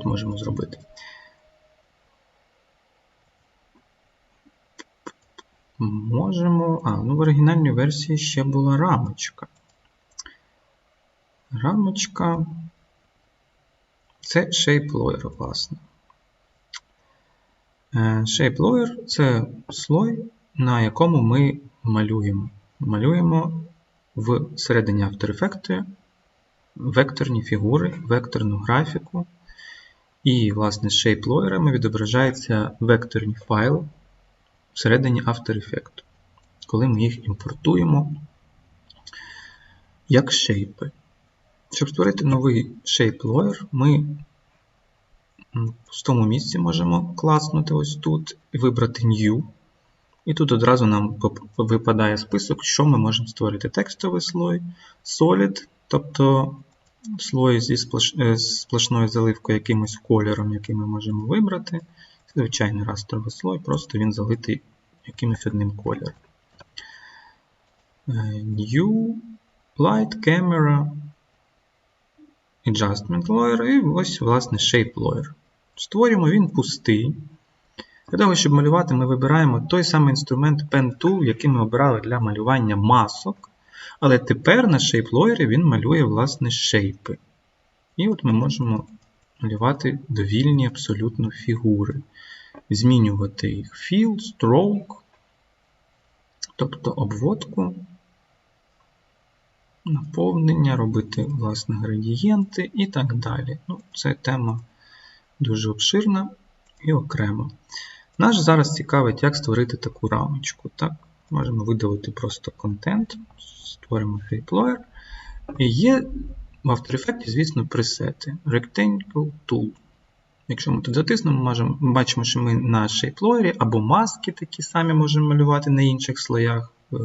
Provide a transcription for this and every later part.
Тут можемо зробити? Можемо. А, ну в оригінальній версії ще була рамочка. Рамочка. Це shape власне. Е, Shape lawyer це слой, на якому ми малюємо. Малюємо всередині After Effects векторні фігури, векторну графіку. І, власне, з shape lawyer відображаються векторні файли всередині After Effects, коли ми їх імпортуємо як шейпи. Щоб створити новий lawyer, ми в тому місці можемо класнути ось тут і вибрати New. І тут одразу нам випадає список, що ми можемо створити. Текстовий слой, Solid, тобто слой зі е, сплошною заливкою якимось кольором, який ми можемо вибрати. Звичайний растровий слой, просто він залитий якимось одним кольором. Е, New, Light, Camera, Adjustment Layer і ось, власне, Shape Layer. Створюємо він пустий. Для того, щоб малювати, ми вибираємо той самий інструмент Pen Tool, який ми обирали для малювання масок. Але тепер на Lawyer він малює власне шейпи. І от ми можемо малювати довільні абсолютно фігури. Змінювати їх Fill, Stroke, тобто обводку, наповнення, робити власне градієнти і так далі. Ну, Це тема дуже обширна і окрема. Нас зараз цікавить, як створити таку рамочку. Так? Можемо видалити просто контент, створимо Shape І є в After Effects, звісно, пресети. Rectangle Tool. Якщо ми тут затиснемо, ми бачимо, що ми на Shape або маски такі самі можемо малювати на інших слоях е,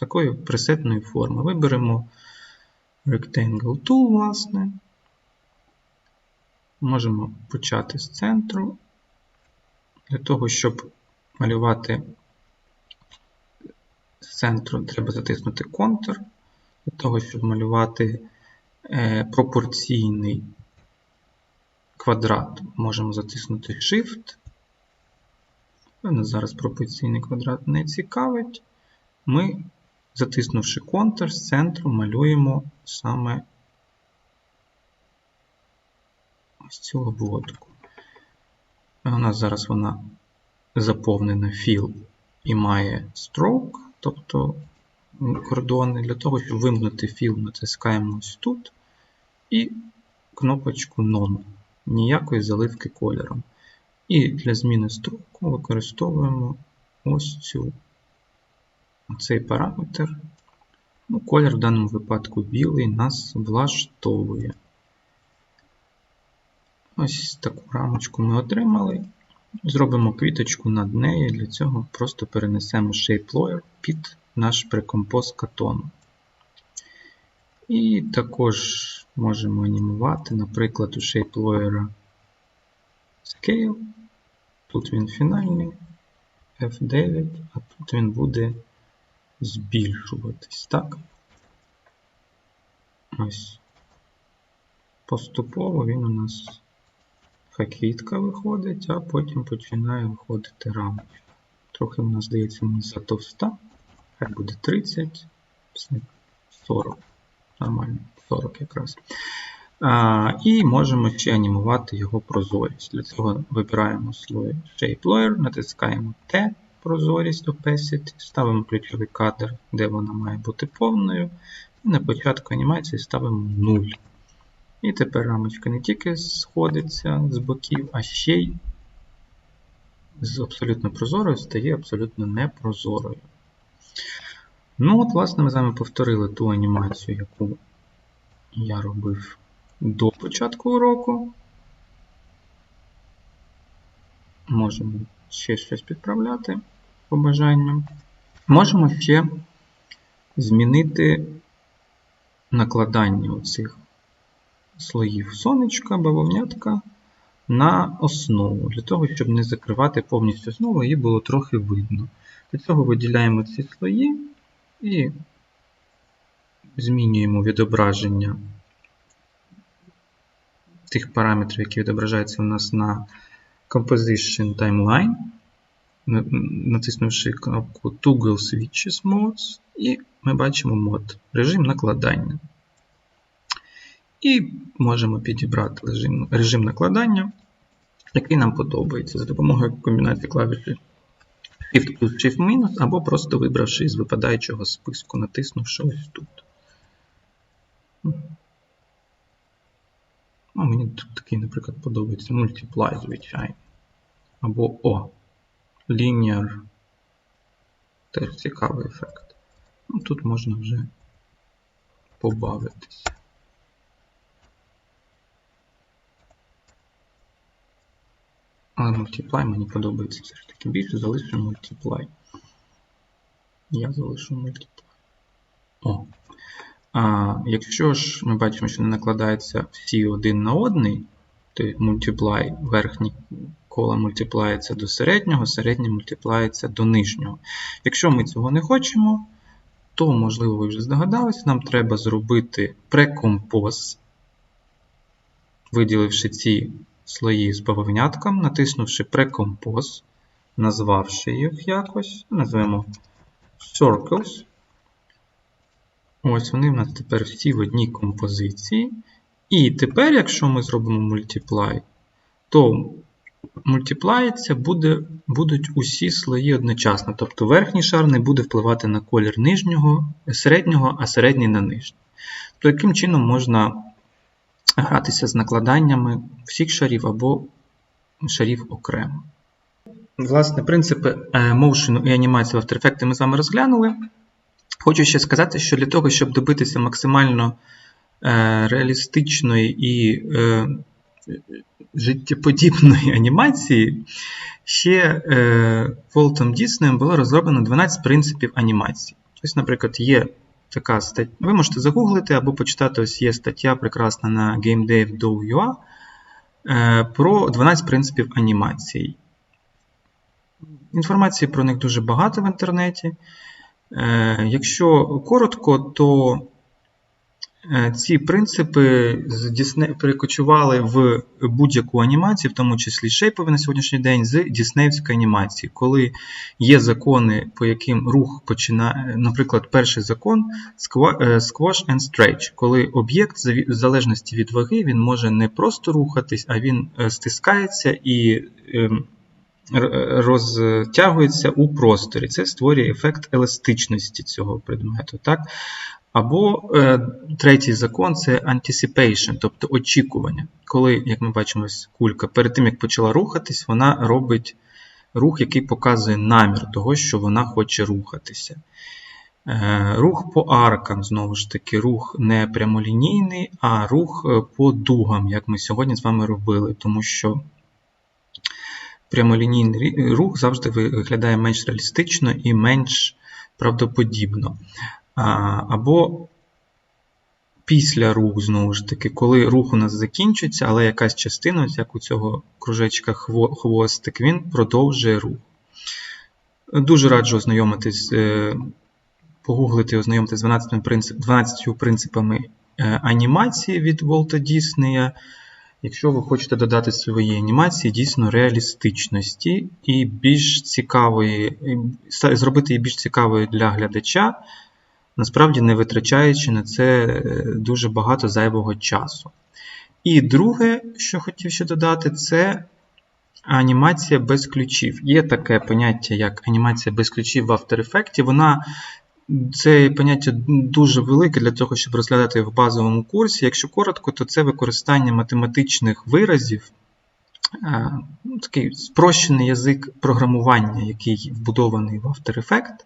такої пресетної форми. Виберемо Rectangle Tool, власне. Можемо почати з центру. Для того, щоб малювати з центру, треба затиснути контур. Для того, щоб малювати е, пропорційний квадрат, можемо затиснути Shift. Нас зараз пропорційний квадрат не цікавить. Ми, затиснувши контур, з центру малюємо саме ось цю обводку. У нас зараз вона заповнена fill і має stroke, тобто кордони. Для того, щоб вимкнути fill, натискаємо ось тут і кнопочку None. Ніякої заливки кольором. І для зміни строку використовуємо ось цю цей параметр. Ну, Колір в даному випадку білий нас влаштовує. Ось таку рамочку ми отримали. Зробимо квіточку над нею, для цього просто перенесемо Shape Lawyer під наш прекомпоз катону. І також можемо анімувати, наприклад, у Shape Lawyer Scale. Тут він фінальний F9, а тут він буде збільшуватись. Так? Ось. Поступово він у нас квітка виходить, а потім починає виходити рамочка. Трохи в нас здається не затовста. Хай буде 30, 40. Нормально, 40 якраз. А, І можемо ще анімувати його прозорість. Для цього вибираємо слой Shape Lawyer, натискаємо T, прозорість Opacity, ставимо ключовий кадр, де вона має бути повною. І на початку анімації ставимо 0. І тепер рамочка не тільки сходиться з боків, а ще й з абсолютно прозорою стає абсолютно непрозорою. Ну, от, власне, ми з вами повторили ту анімацію, яку я робив до початку уроку. Можемо ще щось підправляти по бажанню. Можемо ще змінити накладання оцих слоїв сонечка, бавовнятка на основу, для того, щоб не закривати повністю основу, її було трохи видно. Для цього виділяємо ці слої і змінюємо відображення тих параметрів, які відображаються у нас на Composition Timeline, натиснувши кнопку Toggle Switches Modes, і ми бачимо мод режим накладання. І можемо підібрати режим, режим накладання, який нам подобається за допомогою комбінації клавіші Shift плюс Shift або просто вибравши із випадаючого списку, натиснувши ось тут. Ну, мені тут такий, наприклад, подобається Multiply, звичайно. Або O. Linear. Теж цікавий ефект. Ну, тут можна вже побавитися. Але Multiply мені подобається все ж таки більше, залишу Multiply. Я залишу Multiply. О. А, якщо ж ми бачимо, що не накладаються всі один на один, то Multiply, верхній кола мультиплається до середнього, середнє мультиплається до нижнього. Якщо ми цього не хочемо, то, можливо, ви вже здогадались, нам треба зробити прекомпоз, виділивши ці слої з бавовнятком, натиснувши прекомпоз, назвавши їх якось, назвемо Circles. Ось вони в нас тепер всі в одній композиції. І тепер, якщо ми зробимо multiply, то мультиплається буде, будуть усі слої одночасно. Тобто верхній шар не буде впливати на колір нижнього, середнього, а середній на нижній. То яким чином можна гратися з накладаннями всіх шарів або шарів окремо. Власне, принципи моушену і анімації в After Effects ми з вами розглянули. Хочу ще сказати, що для того, щоб добитися максимально е, реалістичної і е, життєподібної анімації, ще е, Волтом Діснеєм було розроблено 12 принципів анімації. Ось, наприклад, є така стаття. Ви можете загуглити або почитати, ось є стаття прекрасна на GameDev.ua е, про 12 принципів анімації. Інформації про них дуже багато в інтернеті. Е, Якщо коротко, то ці принципи з Disney перекочували в будь-яку анімацію, в тому числі шейпові на сьогоднішній день, з діснеївської анімації, коли є закони, по яким рух починає, наприклад, перший закон squash and stretch, коли об'єкт, в залежності від ваги, він може не просто рухатись, а він стискається і ем, розтягується у просторі. Це створює ефект еластичності цього предмету. Так? Або е, третій закон це anticipation, тобто очікування. Коли, як ми бачимо, кулька перед тим, як почала рухатись, вона робить рух, який показує намір того, що вона хоче рухатися. Е, рух по аркам, знову ж таки, рух не прямолінійний, а рух по дугам, як ми сьогодні з вами робили, тому що прямолінійний рух завжди виглядає менш реалістично і менш правдоподібно. Або після руху, знову ж таки, коли рух у нас закінчиться, але якась частина, як у цього кружечка хвостик, він продовжує рух. Дуже раджу ознайомитись, погуглити і ознайомитись з 12 принцип, 12 принципами анімації від Волта Діснея. Якщо ви хочете додати свої анімації дійсно реалістичності і більш цікавої, зробити її більш цікавою для глядача, насправді не витрачаючи на це дуже багато зайвого часу. І друге, що хотів ще додати, це анімація без ключів. Є таке поняття, як анімація без ключів в After Effects. Вона це поняття дуже велике для того, щоб розглядати в базовому курсі. Якщо коротко, то це використання математичних виразів, ну, такий спрощений язик програмування, який вбудований в After Effects,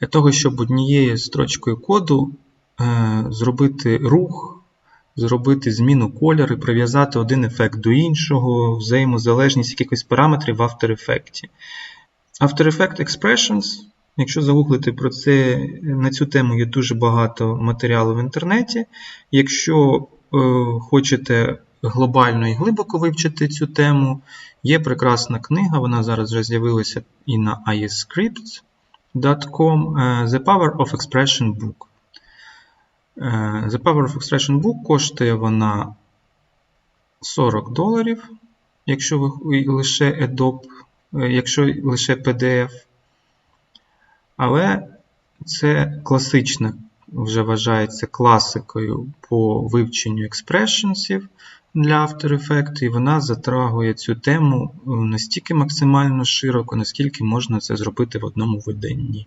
для того, щоб однією строчкою коду е, зробити рух, зробити зміну кольору, прив'язати один ефект до іншого, взаємозалежність якихось параметрів в After Effects. After Effects Expressions. Якщо загуглити про це, на цю тему є дуже багато матеріалу в інтернеті. Якщо е, хочете глобально і глибоко вивчити цю тему, є прекрасна книга, вона зараз вже з'явилася і на iscripts.com The Power of Expression Book. The Power of Expression Book коштує вона 40 доларів, якщо ви лише Adobe, е, якщо лише PDF. Але це класична, вже вважається класикою по вивченню експрешенсів для After Effects, і вона затрагує цю тему е, настільки максимально широко, наскільки можна це зробити в одному виданні.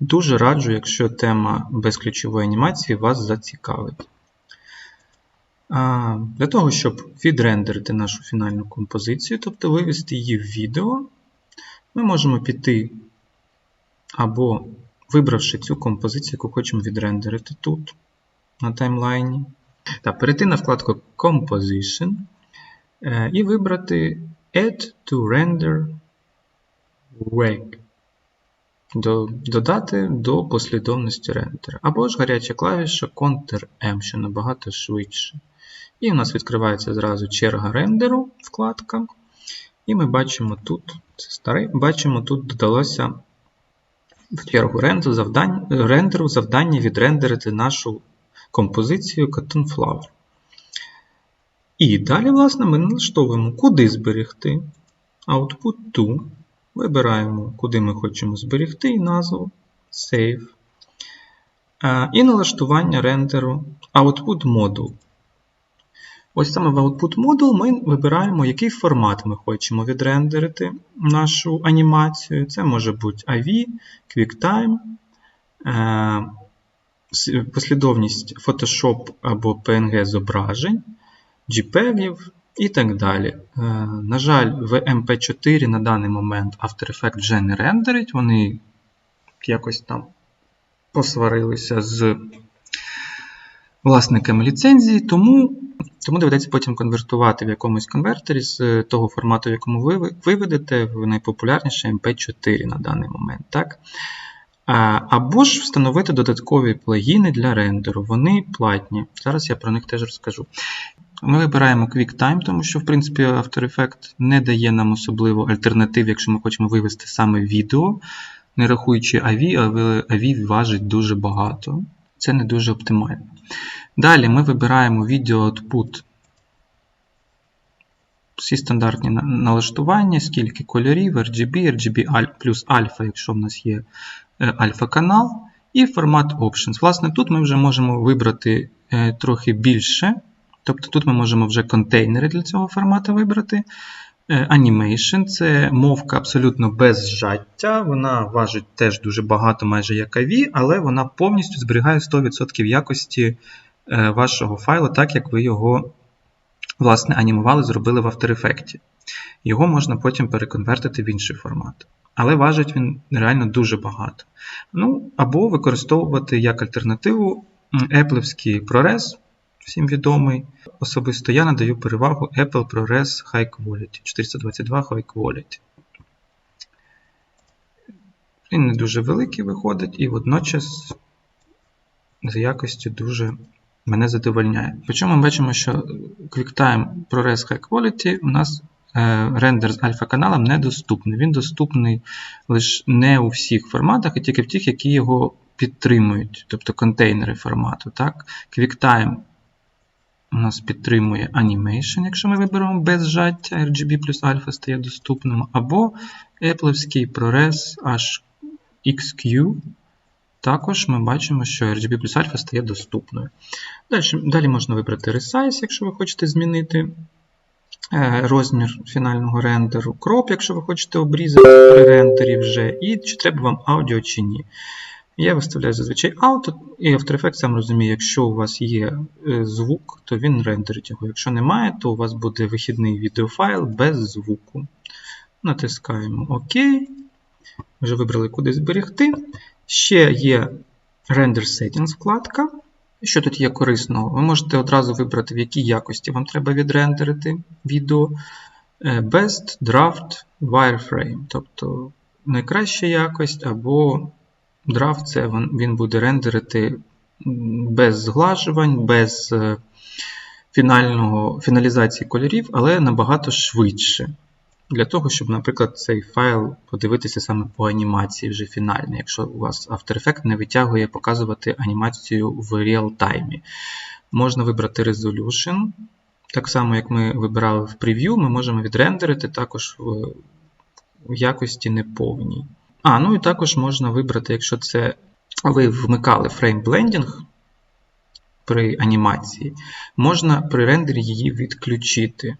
Дуже раджу, якщо тема безключової анімації вас зацікавить. Для того, щоб відрендерити нашу фінальну композицію, тобто вивести її в відео, ми можемо піти або вибравши цю композицію, яку хочемо відрендерити тут, на таймлайні, та перейти на вкладку Composition е, і вибрати Add to Render Reg. Додати до послідовності рендера. Або ж гаряча клавіша Ctrl-M, що набагато швидше. І у нас відкривається зразу черга рендеру, вкладка. І ми бачимо тут, це старий, бачимо, тут додалося в чергу рендеру завдання, рендеру завдання відрендерити нашу композицію Cotton Flower. І далі, власне, ми налаштовуємо, куди зберегти. Output to. Вибираємо, куди ми хочемо зберегти і назву Save. І налаштування рендеру Output Module. Ось саме в Output Module ми вибираємо, який формат ми хочемо відрендерити нашу анімацію. Це може бути AV, QuickTime, е, послідовність Photoshop або PNG зображень, JPEG і так далі. Е, на жаль, в MP4 на даний момент After Effects вже не рендерить, вони якось там посварилися з власниками ліцензії, тому тому доведеться потім конвертувати в якомусь конвертері з того формату, в якому ви виведете, в найпопулярніше MP4 на даний момент. так? Або ж встановити додаткові плагіни для рендеру. Вони платні. Зараз я про них теж розкажу. Ми вибираємо QuickTime, тому що, в принципі, After Effects не дає нам особливо альтернатив, якщо ми хочемо вивести саме відео, не рахуючи AV, але AV важить дуже багато. Це не дуже оптимально. Далі ми вибираємо Video Output. Всі стандартні налаштування, скільки кольорів, RGB, RGB плюс альфа, якщо в нас є альфа-канал, і формат Options. Власне, тут ми вже можемо вибрати е, трохи більше. Тобто тут ми можемо вже контейнери для цього формату вибрати. Е, animation це мовка абсолютно без зжаття. Вона важить теж дуже багато, майже як AV, але вона повністю зберігає 100% якості е, вашого файлу, так як ви його власне, анімували, зробили в After Effects. Його можна потім переконвертити в інший формат. Але важить він реально дуже багато. Ну, Або використовувати як альтернативу Apple ProRes всім відомий. Особисто я надаю перевагу Apple ProRes High Quality 422 High Quality. Він не дуже великий виходить, і водночас за якістю дуже мене задовольняє. Причому ми бачимо, що QuickTime ProRes High Quality у нас рендер з альфа-каналом недоступний. Він доступний лише не у всіх форматах, а тільки в тих, які його підтримують, тобто контейнери формату. Так? QuickTime у нас підтримує Animation, якщо ми виберемо без зжаття, RGB плюс альфа стає доступним, або Apple ProRes HXQ. Також ми бачимо, що RGB плюс альфа стає доступною. Далі далі можна вибрати Resize, якщо ви хочете змінити е, розмір фінального рендеру, Crop, якщо ви хочете обрізати при рендері вже, і чи треба вам аудіо чи ні. Я виставляю зазвичай Auto, і After Effects сам розуміє, якщо у вас є е, звук, то він рендерить його. Якщо немає, то у вас буде вихідний відеофайл без звуку. Натискаємо ОК. Вже вибрали, куди зберегти. Ще є Render Settings вкладка. Що тут є корисного? Ви можете одразу вибрати, в якій якості вам треба відрендерити відео. Е, Best Draft Wireframe, тобто найкраща якість або Драфт це він буде рендерити без зглажувань, без е, фінального, фіналізації кольорів, але набагато швидше. Для того, щоб, наприклад, цей файл подивитися саме по анімації вже фінальній, якщо у вас After Effects не витягує показувати анімацію в реал-таймі. Можна вибрати Resolution, Так само, як ми вибирали в прев'ю, ми можемо відрендерити також в, якості неповній. А, ну і також можна вибрати, якщо це ви вмикали фрейм блендінг при анімації, можна при рендері її відключити.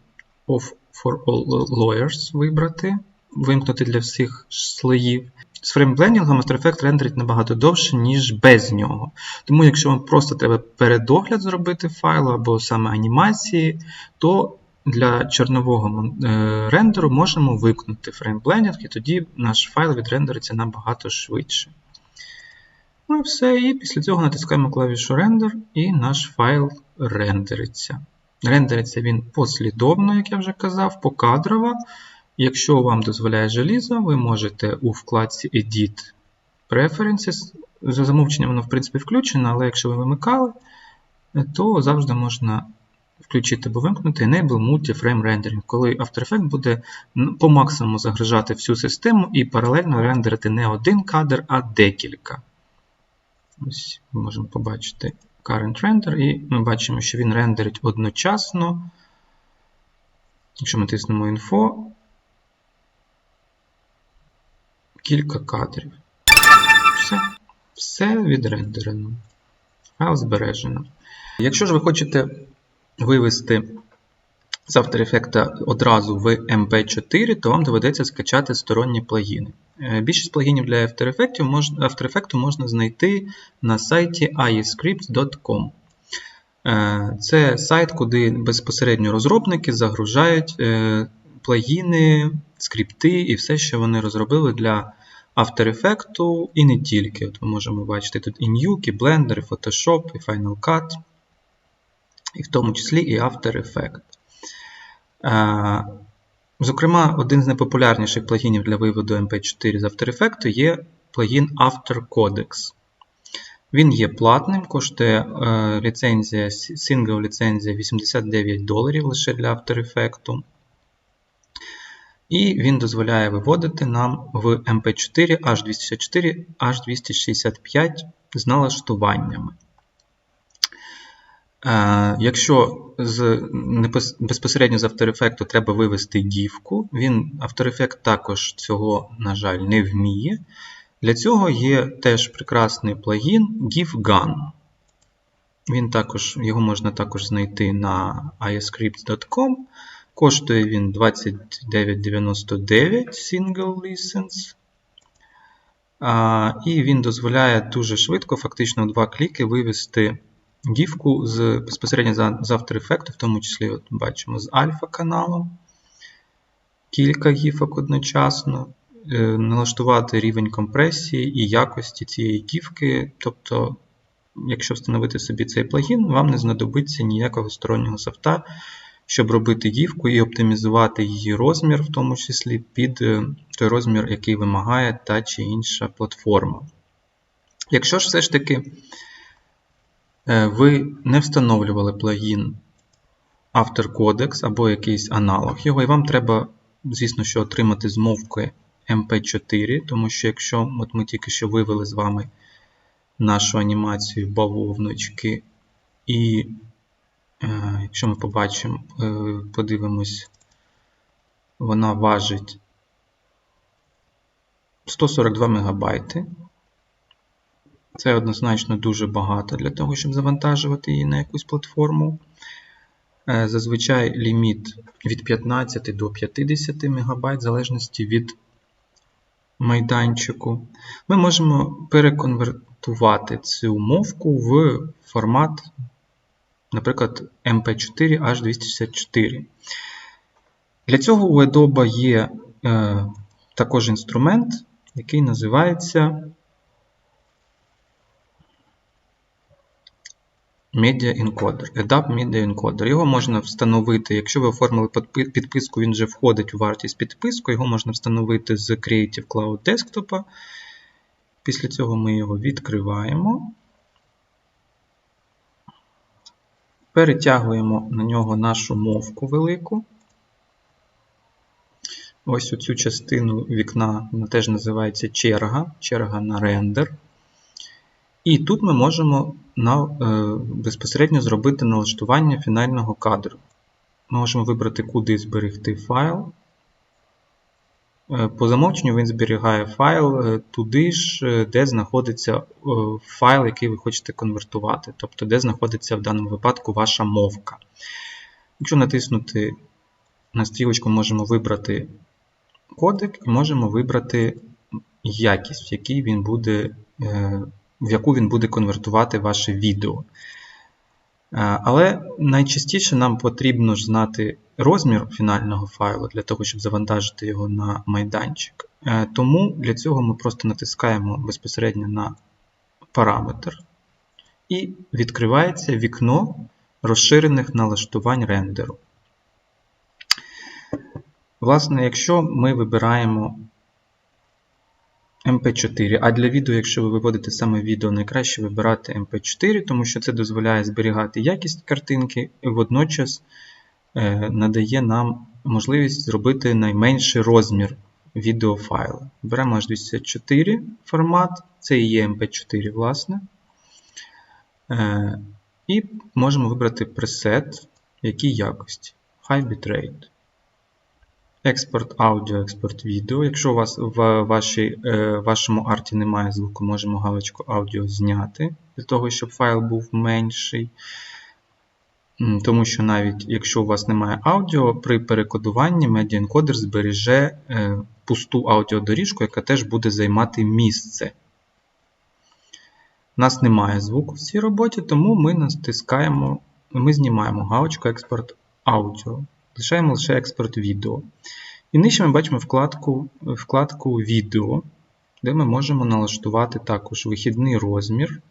Off for all layers вибрати, вимкнути для всіх слоїв. З фреймблендінгом After Effects рендерить набагато довше, ніж без нього. Тому, якщо вам просто треба передогляд зробити файлу або саме анімації, то для чорнового е, рендеру можемо вимкнути фреймблендінг, і тоді наш файл відрендериться набагато швидше. Ну і все. І після цього натискаємо клавішу Render, і наш файл рендериться. Рендериться він послідовно, як я вже казав, покадрово. Якщо вам дозволяє желізо, ви можете у вкладці Edit Preferences. За замовченням воно, в принципі, включено, але якщо ви вимикали, то завжди можна включити або вимкнути Enable Multi-Frame Rendering, коли After Effects буде по максимуму загружати всю систему і паралельно рендерити не один кадр, а декілька. Ось ми можемо побачити Current Render, і ми бачимо, що він рендерить одночасно. Якщо ми тиснемо Info, кілька кадрів. Все, Все відрендерено. Файл збережено. Якщо ж ви хочете вивести з After Effects одразу в MP4, то вам доведеться скачати сторонні плагіни. Е, більшість плагінів для After Effects можна, After Effects можна знайти на сайті iescripts.com. Е, це сайт, куди безпосередньо розробники загружають е, плагіни, скрипти і все, що вони розробили для After Effects, і не тільки. От Ми можемо бачити тут і Nuke, і Blender, і Photoshop, і Final Cut, і в тому числі і After Effects. Зокрема, один з найпопулярніших плагінів для виводу MP4 з After Effects є плагін After Codex. Він є платним, коштує е, ліцензія, сингл ліцензія 89 доларів лише для After Effects. І він дозволяє виводити нам в MP4 H264 H265 з налаштуваннями. Якщо з, безпосередньо з After Effects треба вивести гівку, він After Effects також цього, на жаль, не вміє. Для цього є теж прекрасний плагін GIFGUN. Він також, Його можна також знайти на ioscripts.com. Коштує він 29,99 Single License. А, І він дозволяє дуже швидко, фактично в два кліки, вивести гівку з, безпосередньо з After Effects, в тому числі от бачимо з альфа каналом. Кілька гіфок одночасно. Е, налаштувати рівень компресії і якості цієї гівки. Тобто, якщо встановити собі цей плагін, вам не знадобиться ніякого стороннього софта, щоб робити гівку і оптимізувати її розмір, в тому числі під е, той розмір, який вимагає та чи інша платформа. Якщо ж все ж таки ви не встановлювали плагін After Codex або якийсь аналог його, і вам треба, звісно, що отримати змовки MP4, тому що якщо от ми тільки що вивели з вами нашу анімацію бавовночки, і е, якщо ми побачимо, е, подивимось, вона важить 142 МБ. Це однозначно дуже багато для того, щоб завантажувати її на якусь платформу. Е, зазвичай ліміт від 15 до 50 МБ, в залежності від майданчику, ми можемо переконвертувати цю мовку в формат, наприклад, MP4 H264. Для цього у Adobe є е, також інструмент, який називається Encoder, EDAP Encoder. Його можна встановити, якщо ви оформили підписку, він вже входить у вартість підписку, його можна встановити з Creative Cloud Desktop. Після цього ми його відкриваємо. Перетягуємо на нього нашу мовку велику. Ось оцю частину вікна вона теж називається черга, черга на рендер. І тут ми можемо на, е, безпосередньо зробити налаштування фінального кадру. ми можемо вибрати, куди зберегти файл. Е, По замовченню він зберігає файл е, туди ж, е, де знаходиться файл, який ви хочете конвертувати, тобто де знаходиться в даному випадку ваша мовка. Якщо натиснути на стрілочку, можемо вибрати кодек і можемо вибрати якість, в, якій він буде, в яку він буде конвертувати ваше відео. Е, Але найчастіше нам потрібно ж знати розмір фінального файлу для того, щоб завантажити його на майданчик. Е, Тому для цього ми просто натискаємо безпосередньо на параметр і відкривається вікно розширених налаштувань рендеру. Власне, якщо ми вибираємо MP4, а для відео, якщо ви виводите саме відео, найкраще вибирати MP4, тому що це дозволяє зберігати якість картинки і водночас е, надає нам можливість зробити найменший розмір відеофайла. Беремо H264 формат, це і є MP4, власне. Е, І можемо вибрати пресет, які якості. High bitrate. Експорт аудіо, експорт відео. Якщо у вас в вашій, е, вашому арті немає звуку, можемо галочку аудіо зняти, для того, щоб файл був менший. Тому що навіть якщо у вас немає аудіо, при перекодуванні медіаенкодер збереже е, пусту аудіодоріжку, яка теж буде займати місце. У нас немає звуку в цій роботі, тому ми натискаємо, ми знімаємо галочку експорт аудіо. Лишаємо лише експорт відео. І нижче ми бачимо вкладку, вкладку відео, де ми можемо налаштувати також вихідний розмір.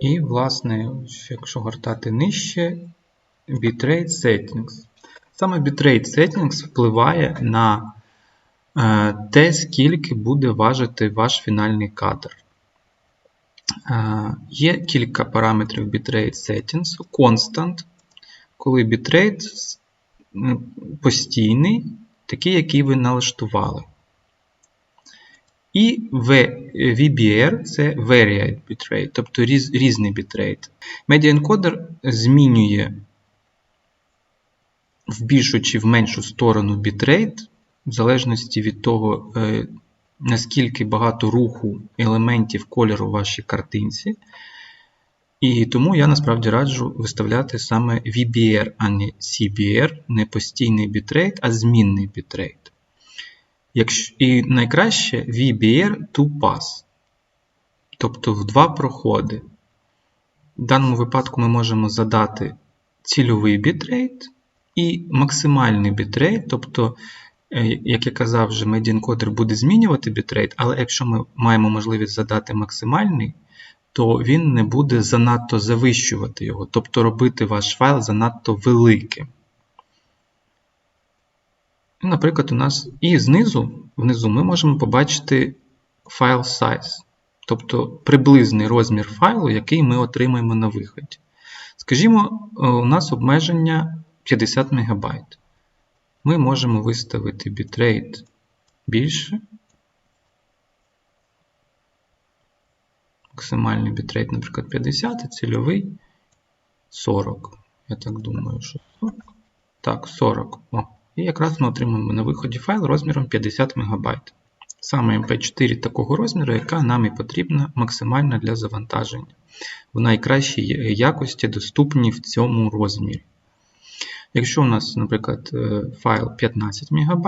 І, власне, якщо гортати нижче, bitrate settings. Саме bitrate settings впливає на е, те, скільки буде важити ваш фінальний кадр. Є кілька параметрів bitrate settings. Constant, коли bitrate постійний, такий, який ви налаштували. І VBR це Varied Bitrate, тобто різ, різний бітрейт. Медіаенкодер змінює в більшу чи в меншу сторону бітрейт, в залежності від того, е, наскільки багато руху елементів кольору в вашій картинці. І тому я насправді раджу виставляти саме VBR, а не CBR, не постійний бітрейт, а змінний бітрейт. І найкраще VBR to pass, тобто в два проходи. В даному випадку ми можемо задати цільовий бітрейт і максимальний бітрейт, тобто, як я казав, вже медіанкодер буде змінювати бітрейт, але якщо ми маємо можливість задати максимальний, то він не буде занадто завищувати його, тобто робити ваш файл занадто великим. Наприклад, у нас і знизу, внизу ми можемо побачити файл size, тобто приблизний розмір файлу, який ми отримаємо на виході. Скажімо, е, у нас обмеження 50 МБ. Ми можемо виставити бітрейт більше. Максимальний бітрейт, наприклад, 50, а цільовий 40. Я так думаю, що 40. Так, 40. О. І якраз ми отримаємо на виході файл розміром 50 МБ. Саме MP4 такого розміру, яка нам і потрібна максимально для завантаження. В найкращій якості доступні в цьому розмірі. Якщо у нас, наприклад, е, файл 15 МБ,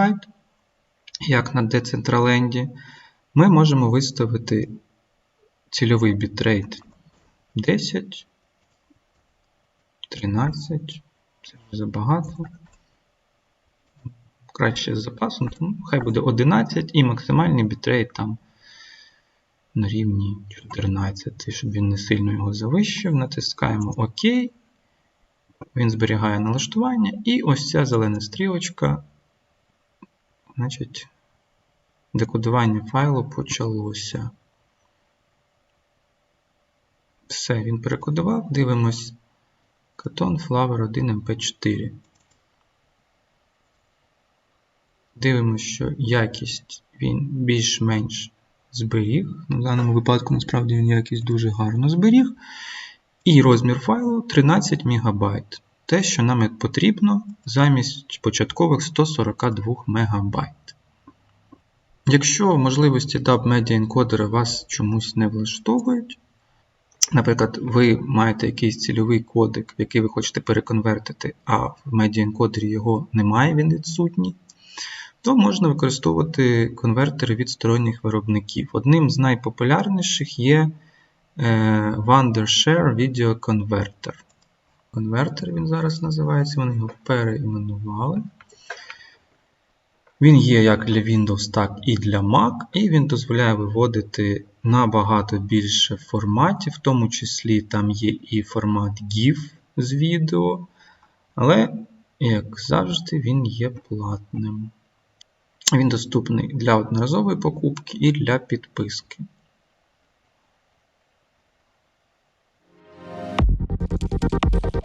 як на Decentraland, ми можемо виставити цільовий бітрейт 10, 13, це вже забагато краще з запасом, тому хай буде 11 і максимальний бітрейт там на рівні 14, щоб він не сильно його завищив. Натискаємо ОК. Він зберігає налаштування, і ось ця зелена стрілочка. Значить, декодування файлу почалося. Все, він перекодував. Дивимось Katon Flower 1 MP4. Дивимося, що якість він більш-менш зберіг. В даному випадку, насправді, він якість дуже гарно зберіг. І розмір файлу 13 МБ. Те, що нам потрібно замість початкових 142 МБ. Якщо можливості DAB Media Encoder вас чомусь не влаштовують, наприклад, ви маєте якийсь цільовий кодек, який ви хочете переконвертити, а в Media Encoder його немає, він відсутній, то можна використовувати конвертери від сторонніх виробників. Одним з найпопулярніших є Wondershare Video Converter. Конвертер він зараз називається, вони його переіменували. Він є як для Windows, так і для Mac, і він дозволяє виводити набагато більше форматів, в тому числі там є і формат GIF з відео, але, як завжди, він є платним. Він доступний для одноразової покупки і для підписки. Thank you.